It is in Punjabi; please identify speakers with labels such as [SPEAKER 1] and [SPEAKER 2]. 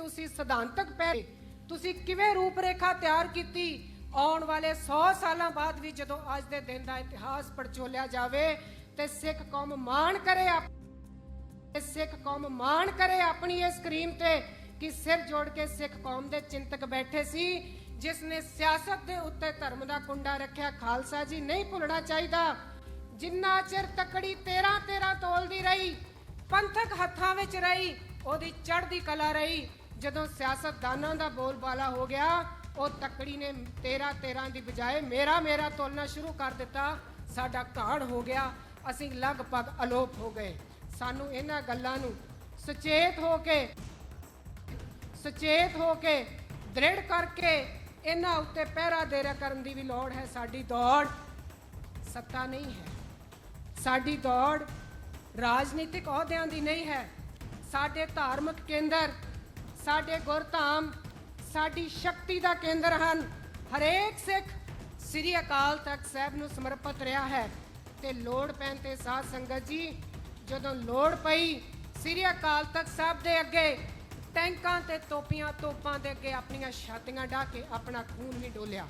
[SPEAKER 1] ਤੁਸੀਂ ਸਿਧਾਂਤਕ ਪੈ ਤੁਸੀਂ ਕਿਵੇਂ ਰੂਪਰੇਖਾ ਤਿਆਰ ਕੀਤੀ? ਆਉਣ ਵਾਲੇ 100 ਸਾਲਾਂ ਬਾਅਦ ਵੀ ਜਦੋਂ ਅੱਜ ਦੇ ਦਿਨ ਦਾ ਇਤਿਹਾਸ ਪੜਚੋਲਿਆ ਜਾਵੇ ਤੇ ਸਿੱਖ ਕੌਮ ਮਾਣ ਕਰੇ ਤੇ ਸਿੱਖ ਕੌਮ ਮਾਣ ਕਰੇ ਆਪਣੀ ਇਸ ਸਕਰੀਨ ਤੇ ਕਿ ਸਿਰ ਜੋੜ ਕੇ ਸਿੱਖ ਕੌਮ ਦੇ ਚਿੰਤਕ ਬੈਠੇ ਸੀ ਜਿਸ ਨੇ ਸਿਆਸਤ ਦੇ ਉੱਤੇ ਧਰਮ ਦਾ ਕੁੰਡਾ ਰੱਖਿਆ। ਖਾਲਸਾ ਜੀ, ਨਹੀਂ ਭੁੱਲਣਾ ਚਾਹੀਦਾ। ਜਿੰਨਾ ਚਿਰ ਤਕੜੀ 13 13 ਤੋਲਦੀ ਰਹੀ, ਪੰਥਕ ਹੱਥਾਂ ਵਿੱਚ ਰਹੀ, ਉਹਦੀ ਚੜ੍ਹਦੀ ਕਲਾ ਰਹੀ। ਜਦੋਂ ਸਿਆਸਤਦਾਨਾਂ ਦਾ ਬੋਲਬਾਲਾ ਹੋ ਗਿਆ, ਉਹ ਤੱਕੜੀ ਨੇ 13 13 ਦੀ ਬਜਾਏ ਮੇਰਾ ਮੇਰਾ ਤੋਲਣਾ ਸ਼ੁਰੂ ਕਰ ਦਿੱਤਾ। ਸਾਡਾ ਘਾੜ ਹੋ ਗਿਆ। ਅਸੀਂ ਲਗਭਗ ਅਲੋਪ ਹੋ ਗਏ। ਸਾਨੂੰ ਇਹਨਾਂ ਗੱਲਾਂ ਨੂੰ ਸੁਚੇਤ ਹੋ ਕੇ, ਸੁਚੇਤ ਹੋ ਕੇ ਦ੍ਰਿੜ ਕਰਕੇ ਇਹਨਾਂ ਉੱਤੇ ਪਹਿਰਾ ਦੇਰਾ ਕਰਨ ਦੀ ਵੀ ਲੋੜ ਹੈ। ਸਾਡੀ ਦੌੜ ਸੱਤਾ ਨਹੀਂ ਹੈ। ਸਾਡੀ ਦੌੜ ਰਾਜਨੀਤਿਕ ਅਹੁਦਿਆਂ ਦੀ ਨਹੀਂ ਹੈ। ਸਾਡੇ ਧਾਰਮਿਕ ਕੇਂਦਰ ਸਾਡੇ ਗੁਰਧਾਮ ਸਾਡੀ ਸ਼ਕਤੀ ਦਾ ਕੇਂਦਰ ਹਨ। ਹਰੇਕ ਸਿੱਖ ਸ੍ਰੀ ਅਕਾਲ ਤਖਤ ਸਾਹਿਬ ਨੂੰ ਸਮਰਪਿਤ ਰਿਹਾ ਹੈ ਤੇ ਲੋੜ ਪੈਣ ਤੇ ਸਾਧ ਸੰਗਤ ਜੀ, ਜਦੋਂ ਲੋੜ ਪਈ ਸ੍ਰੀ ਅਕਾਲ ਤਖਤ ਸਾਹਿਬ ਦੇ ਅੱਗੇ ਟੈਂਕਾਂ ਤੇ ਤੋਪੀਆਂ, ਤੋਪਾਂ ਦੇ ਅੱਗੇ ਆਪਣੀਆਂ ਛਾਤੀਆਂ ਢਾ ਕੇ ਆਪਣਾ ਖੂਨ ਵੀ ਡੋਲਿਆ।